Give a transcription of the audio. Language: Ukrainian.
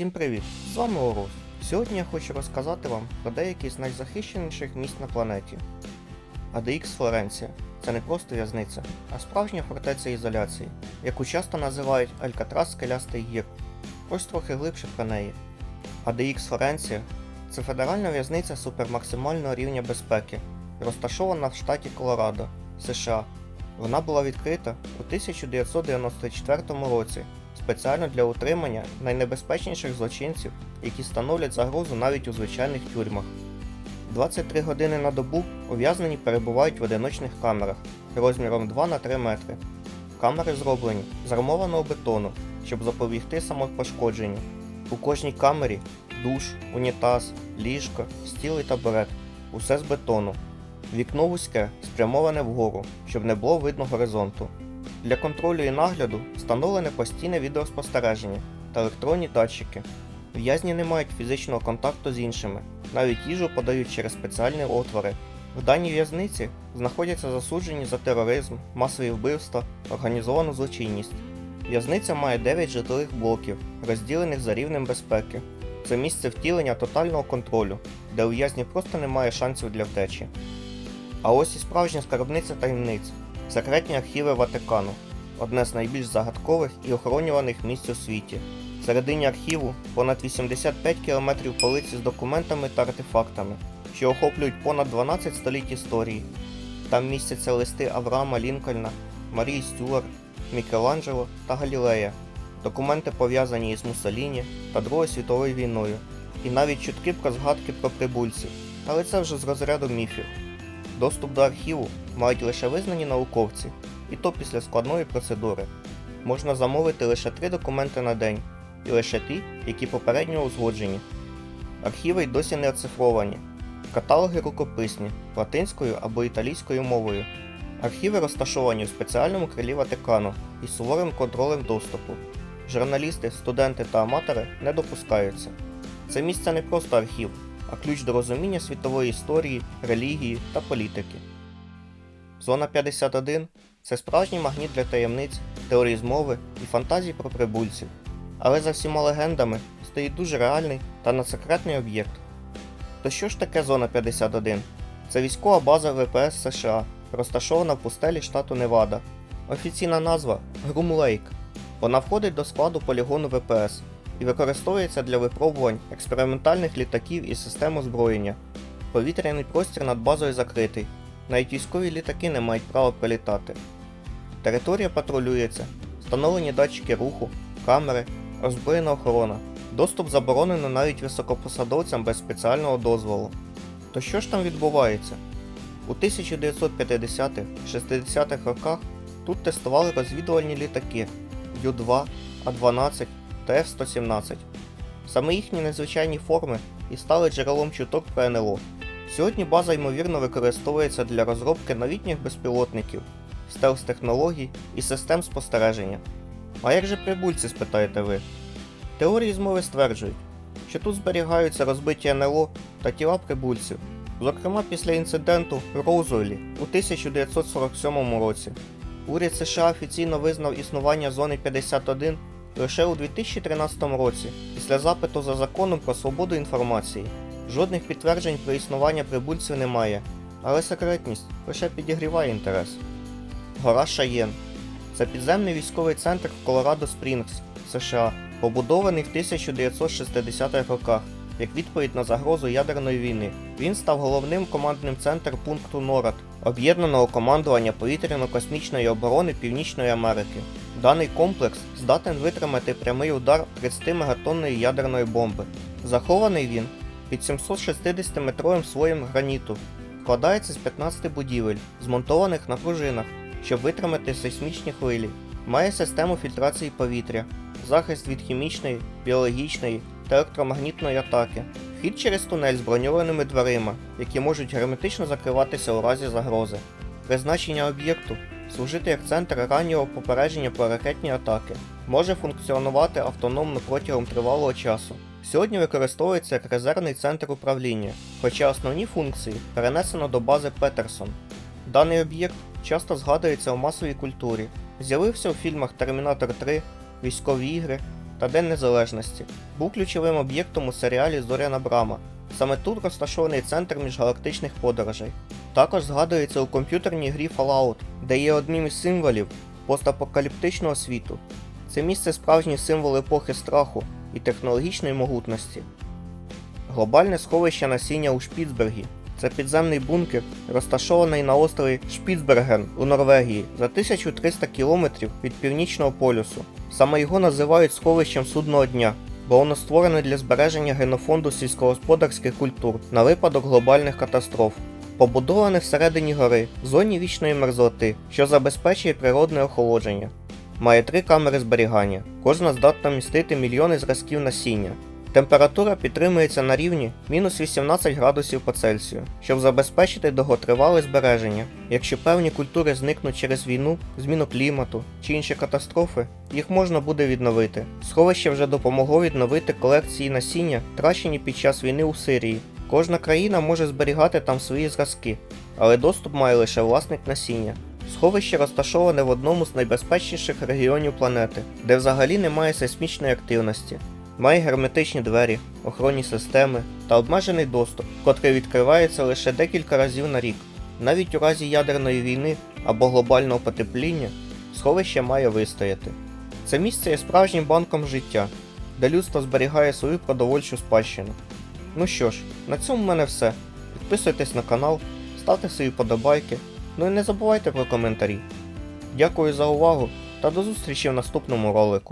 Всім привіт! З вами Орус. Сьогодні я хочу розказати вам про деякі з найзахищеніших міст на планеті. ADX Флоренція це не просто в'язниця, а справжня фортеця ізоляції, яку часто називають Алькатрас Скелястий гір. Ось трохи глибше про неї. ADX Флоренція це федеральна в'язниця супермаксимального рівня безпеки, розташована в штаті Колорадо, США. Вона була відкрита у 1994 році спеціально для утримання найнебезпечніших злочинців, які становлять загрозу навіть у звичайних тюрмах. 23 години на добу ув'язнені перебувають в одиночних камерах розміром 2 на 3 метри. Камери зроблені з армованого бетону, щоб запобігти самопошкодженню. У кожній камері душ, унітаз, ліжко, стіл і табурет. Усе з бетону. Вікно вузьке, спрямоване вгору, щоб не було видно горизонту. Для контролю і нагляду встановлене постійне відеоспостереження та електронні датчики. В'язні не мають фізичного контакту з іншими, навіть їжу подають через спеціальні отвори. В даній в'язниці знаходяться засуджені за тероризм, масові вбивства, організовану злочинність. В'язниця має 9 житлових блоків, розділених за рівнем безпеки. Це місце втілення тотального контролю, де у в'язні просто немає шансів для втечі. А ось і справжня скарбниця таємниць секретні архіви Ватикану одне з найбільш загадкових і охоронюваних місць у світі. Всередині архіву понад 85 кілометрів полиці з документами та артефактами, що охоплюють понад 12 століть історії. Там містяться листи Авраама Лінкольна, Марії Стюарт, Мікеланджело та Галілея, документи пов'язані із Муссоліні та Другою світовою війною, і навіть чутки про згадки про прибульців, але це вже з розряду міфів. Доступ до архіву мають лише визнані науковці, і то після складної процедури. Можна замовити лише три документи на день, і лише ті, які попередньо узгоджені. Архіви й досі не оцифровані. Каталоги рукописні латинською або італійською мовою. Архіви розташовані у спеціальному крилі Ватикану із суворим контролем доступу. Журналісти, студенти та аматори не допускаються. Це місце не просто архів, а ключ до розуміння світової історії, релігії та політики. Зона 51 це справжній магніт для таємниць, теорій змови і фантазій про прибульців. Але за всіма легендами стоїть дуже реальний та надсекретний об'єкт. То що ж таке Зона 51? Це військова база ВПС США, розташована в пустелі штату Невада. Офіційна назва Грум Лейк. Вона входить до складу полігону ВПС і використовується для випробувань експериментальних літаків і систем озброєння. Повітряний простір над базою закритий, навіть військові літаки не мають права прилітати. Територія патрулюється, встановлені датчики руху, камери, озброєна охорона. Доступ заборонено навіть високопосадовцям без спеціального дозволу. То що ж там відбувається? У 1950-60-х роках тут тестували розвідувальні літаки Ю-2, А-12 та F-117. Саме їхні незвичайні форми і стали джерелом чуток про НЛО. Сьогодні база ймовірно використовується для розробки новітніх безпілотників, стелс-технологій і систем спостереження. А як же прибульці, спитаєте ви? Теорії змови стверджують, що тут зберігаються розбиті НЛО та тіла прибульців, зокрема після інциденту в Роузвелі у 1947 році. Уряд США офіційно визнав існування зони 51 лише у 2013 році, після запиту за законом про свободу інформації. Жодних підтверджень про існування прибульців немає, але секретність лише підігріває інтерес. Гора Шаєн це підземний військовий центр в Колорадо Спрінгс, США, побудований в 1960-х роках як відповідь на загрозу ядерної війни. Він став головним командним центром пункту НОРАД, об'єднаного командування повітряно-космічної оборони Північної Америки. Даний комплекс здатен витримати прямий удар 30 мегатонної ядерної бомби. Захований він під 760-метровим слоєм граніту, складається з 15 будівель, змонтованих на пружинах, щоб витримати сейсмічні хвилі. Має систему фільтрації повітря, захист від хімічної, біологічної та електромагнітної атаки, вхід через тунель з броньованими дверима, які можуть герметично закриватися у разі загрози. Призначення об'єкту служити як центр раннього попередження про ракетні атаки, може функціонувати автономно протягом тривалого часу. Сьогодні використовується як резервний центр управління, хоча основні функції перенесено до бази Петерсон. Даний об'єкт часто згадується у масовій культурі, з'явився у фільмах Термінатор 3, Військові ігри та День Незалежності, був ключовим об'єктом у серіалі Зоряна Брама. Саме тут розташований центр міжгалактичних подорожей. Також згадується у комп'ютерній грі Fallout, де є одним із символів постапокаліптичного світу. Це місце справжній символ епохи страху і технологічної могутності. Глобальне сховище насіння у Шпіцбергі це підземний бункер, розташований на острові Шпіцберген у Норвегії за 1300 кілометрів від північного полюсу. Саме його називають сховищем судного дня, бо воно створене для збереження генофонду сільськогосподарських культур на випадок глобальних катастроф. Побудоване всередині гори, в зоні вічної мерзлоти, що забезпечує природне охолодження. Має три камери зберігання, кожна здатна містити мільйони зразків насіння. Температура підтримується на рівні мінус 18 градусів по Цельсію, щоб забезпечити довготривале збереження. Якщо певні культури зникнуть через війну, зміну клімату чи інші катастрофи, їх можна буде відновити. Сховище вже допомогло відновити колекції насіння, втрачені під час війни у Сирії. Кожна країна може зберігати там свої зразки, але доступ має лише власник насіння. Сховище розташоване в одному з найбезпечніших регіонів планети, де взагалі немає сейсмічної активності. Має герметичні двері, охоронні системи та обмежений доступ, котрий відкривається лише декілька разів на рік. Навіть у разі ядерної війни або глобального потепління сховище має вистояти. Це місце є справжнім банком життя, де людство зберігає свою продовольчу спадщину. Ну що ж, на цьому в мене все. Підписуйтесь на канал, ставте свої подобайки, ну і не забувайте про коментарі. Дякую за увагу та до зустрічі в наступному ролику.